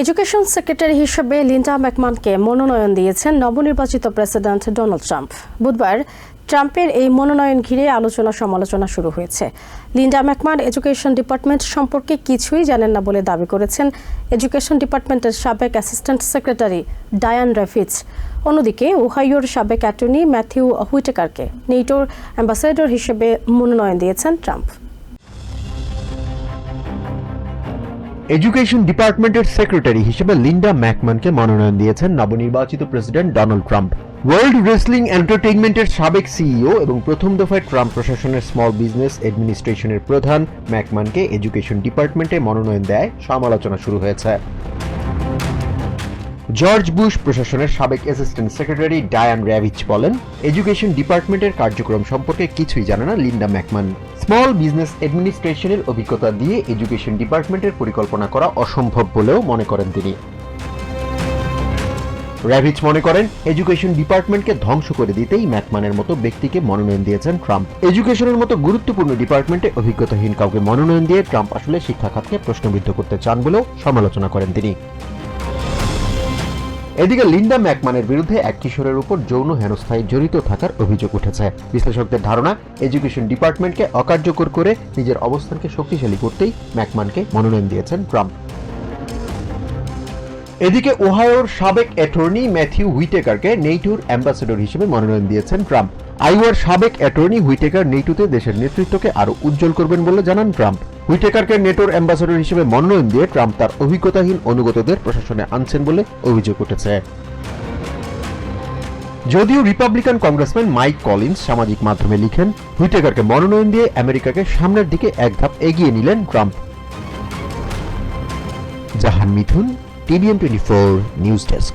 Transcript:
Education secretary হিসেবে Linda ম্যাকমানকে মনোনয়ন দিয়েছেন নবনির্বাচিত প্রেসিডেন্ট ডোনাল্ড ট্রাম্প বুধবার ট্রাম্পের এই মনোনয়ন ঘিরে আলোচনা সমালোচনা শুরু হয়েছে। লিন্ডা ম্যাকমান এডুকেশন ডিপার্টমেন্ট সম্পর্কে কিছুই জানেন না বলে দাবি করেছেন এডুকেশন ডিপার্টমেন্টের সাবেক অ্যাসিস্ট্যান্ট সেক্রেটারি ডায়ান রেফিচ অন্যদিকে ওহাইওর সাবেক অ্যাটর্নি ম্যাথিউ হুইটেকারকে নেটোর অ্যাম্বাসেডর হিসেবে মনোনয়ন দিয়েছেন ট্রাম্প এডুকেশন ডিপার্টমেন্টের সেক্রেটারি হিসেবে লিন্ডা ম্যাকম্যানকে মনোনয়ন দিয়েছেন নবনির্বাচিত president Donald Trump world wrestling এন্টারটেইনমেন্টের সাবেক সিইও এবং প্রথম দফায় ট্রাম্প প্রশাসনের স্মল বিজনেস অ্যাডমিনিস্ট্রেশনের প্রধান ম্যাকম্যানকে এডুকেশন ডিপার্টমেন্টে মনোনয়ন দেয়। সমালোচনা শুরু হয়েছে। জর্জ বুশ প্রশাসনের সাবেক অ্যাসিস্ট্যান্ট সেক্রেটারি ডায়ান র্যাভিচ বলেন, এডুকেশন ডিপার্টমেন্টের কার্যক্রম সম্পর্কে কিছুই জানে না লিন্ডা ম্যাকমান। স্মল বিজনেস অ্যাডমিনিস্ট্রেশনের অভিজ্ঞতা দিয়ে এডুকেশন ডিপার্টমেন্টের পরিকল্পনা করা অসম্ভব বলেও মনে করেন তিনি। র্যাভিচ মনে করেন, এডুকেশন ডিপার্টমেন্টকে ধ্বংস করে দিতেই ম্যাকমানের মতো ব্যক্তিকে মনোনয়ন দিয়েছেন ট্রাম্প। এডুকেশনের মতো গুরুত্বপূর্ণ ডিপার্টমেন্টে অভিজ্ঞতাহীন কাউকে মনোনয়ন দিয়ে ট্রাম্প আসলে শিক্ষা খাতকে প্রশ্নবিদ্ধ করতে চান বলেও সমালোচনা করেন তিনি। এদিকে লিন্ডা ম্যাকমানের বিরুদ্ধে এক কিশোরের উপর যৌন হেনস্থায় জড়িত থাকার অভিযোগ উঠেছে। বিশ্লেষকদের ধারণা, এডুকেশন ডিপার্টমেন্টকে অকার্যকর করে নিজের অবস্থানকে শক্তিশালী করতেই ম্যাকমানকে মনোনয়ন দিয়েছেন ট্রাম্প। এদিকে ওহায়োর সাবেক অ্যাটর্নি ম্যাথিউ হুইটেকারকে নেইটুর অ্যাম্বাসেডর হিসেবে মনোনয়ন দিয়েছেন ট্রাম্প। আইওয়ার সাবেক অ্যাটর্নি হুইটেকার নেইটুতে দেশের নেতৃত্বকে আরও উজ্জ্বল করবেন বলে জানান ট্রাম্প। হুইটেকারকে নেটোর অ্যাম্বাসেডর হিসেবে মনোনয়ন দিয়ে ট্রাম্প তার অভিজ্ঞতাহীন অনুগতদের প্রশাসনে আনছেন বলে অভিযোগ উঠেছে। যদিও রিপাবলিকান কংগ্রেসম্যান মাইক কলিন্স সামাজিক মাধ্যমে লিখেন হুইটেকারকে মনোনয়ন দিয়ে আমেরিকাকে সামনের দিকে এক ধাপ এগিয়ে নিলেন Trump. Jahan Mithun TVM twenty four news desk.